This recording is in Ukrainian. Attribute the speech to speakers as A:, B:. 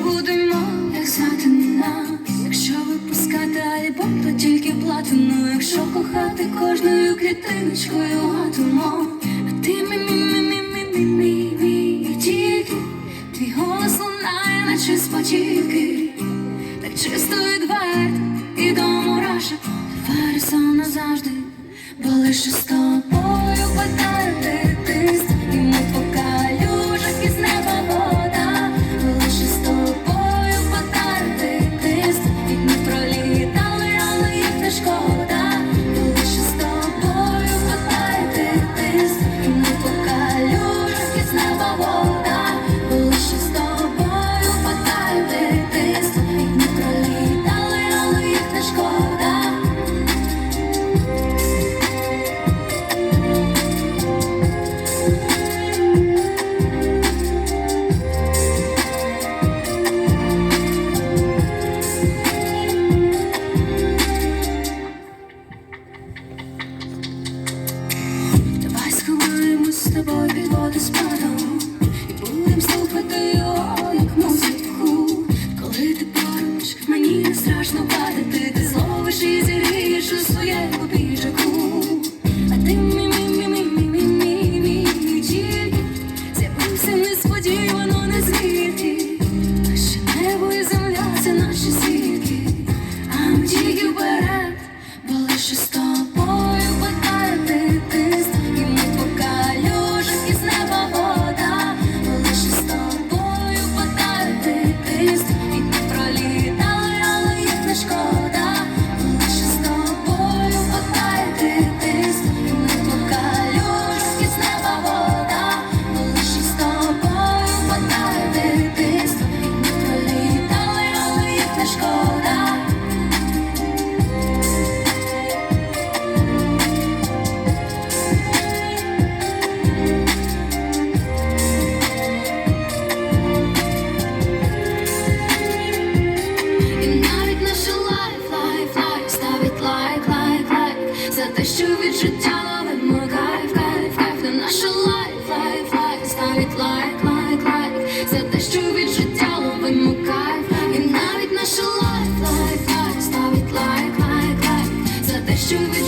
A: Забудемо, як звати нас. Якщо випускати альбом, то тільки платину. Якщо кохати кожною клітиночкою атомом. А ти мій, мій, мій, мій, мій, мій, мій, мій, тільки твій голос лунає, наче спотіки. Так чисто відверто і до мурашок Фарисон назавжди, бо лише з тобою з тобою під водоспадом І будем слухати його, як музику. Коли ти поруч, мені не страшно падати. Ти зловиш і зігрієш у своєму піджаку лайк, лайк, лайк За те, що від життя ловимо кайф, кайф, кайф. На наше лайф, лайф, лайф ставить лайк, лайк, лайк За те, що від життя ловимо кайф І навіть наше лайф, лайф, лайф ставить лайк, лайк, лайк За те, що від